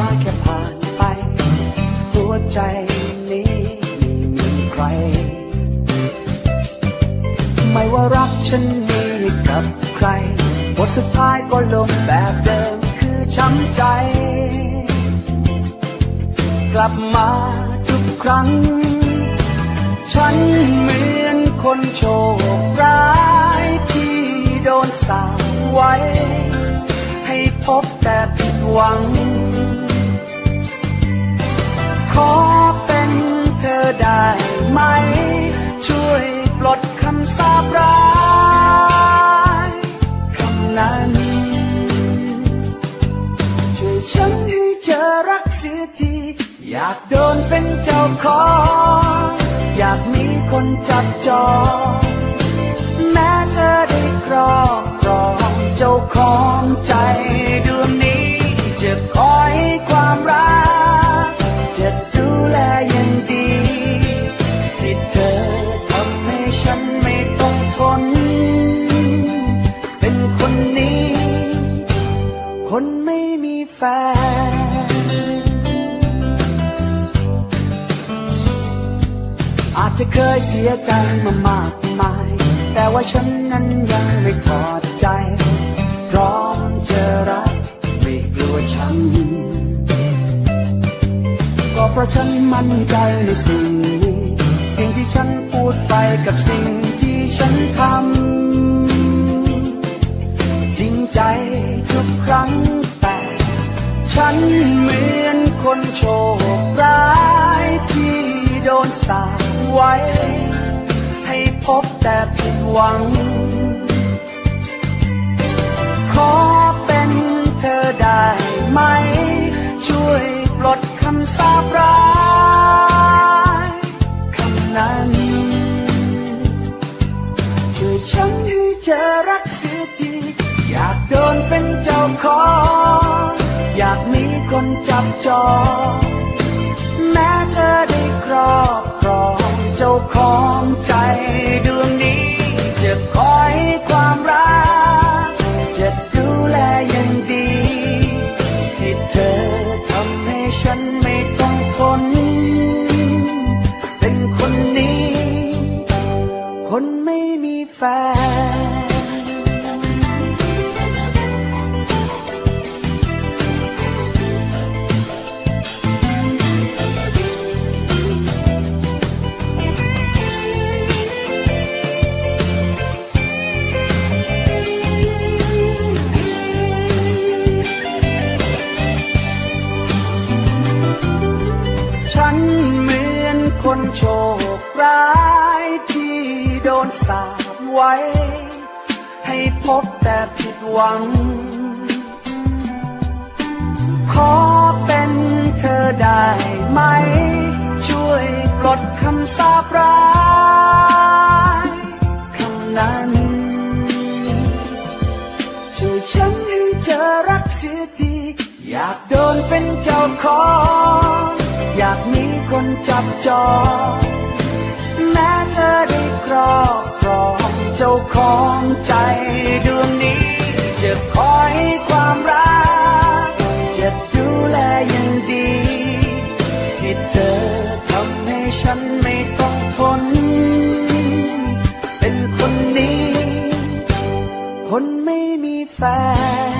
าแค่ผ่านไป หัวใจนี้มีใคร ไม่ว่ารักฉันมีกับใครบทสุดท้ายก็ลงแบบเดิมคือช้ำใจ กลับมาทุกครั้ง ฉันเหมือนคนโชคร้ายที่โดนสาวไว้ ให้พบแต่ผิดหวัง ขอเป็นเธอได้ไหม ช่วยปลดคำสาปร้ายคำนั้น ช่วยฉันให้เจอรักเสียที อยากโดนเป็นเจ้าของ อยากมีคนจับจองแม้เธอได้ครอบครองเจ้าของใจดวงนี้ จะเคยเสียใจมามากมาย แต่ว่าฉันนั้นยังไม่ถอดใจ พร้อมจะรักไม่กลัวช้ำก็เพราะฉันมั่นใจในสิ่งนี้ สิ่งที่ฉันพูดไปกับสิ่งที่ฉันทำจริงใจทุกครั้งแต่ ฉันเหมือนคนโชค ไว้ ให้พบแต่ผิดหวัง ขอเป็นเธอได้ไหม ช่วยปลดคำสาปร้ายคำนั้นช่วยฉันให้เจอรักเสียทีอยากโดนเป็นเจ้าของอยากมีคนจับจองแม้เธอได้ครอบครอง เจ้าของใจดวงนี้ โชคร้ายที่โดนสาปไว้ ให้พบแต่ผิดหวัง ขอเป็นเธอได้ไหม ช่วยปลดคำสาปร้ายคำนั้นช่วยฉันให้เจอรักเสียทีอยากโดนเป็นเจ้าของ คนจับจองแม้เธอได้ครอบครองเจ้าของใจดวงนี้จะคอยความรักจะดูแลอย่างดี ที่เธอทำให้ฉันไม่ต้องทนเป็นคนนี้ คนไม่มีแฟน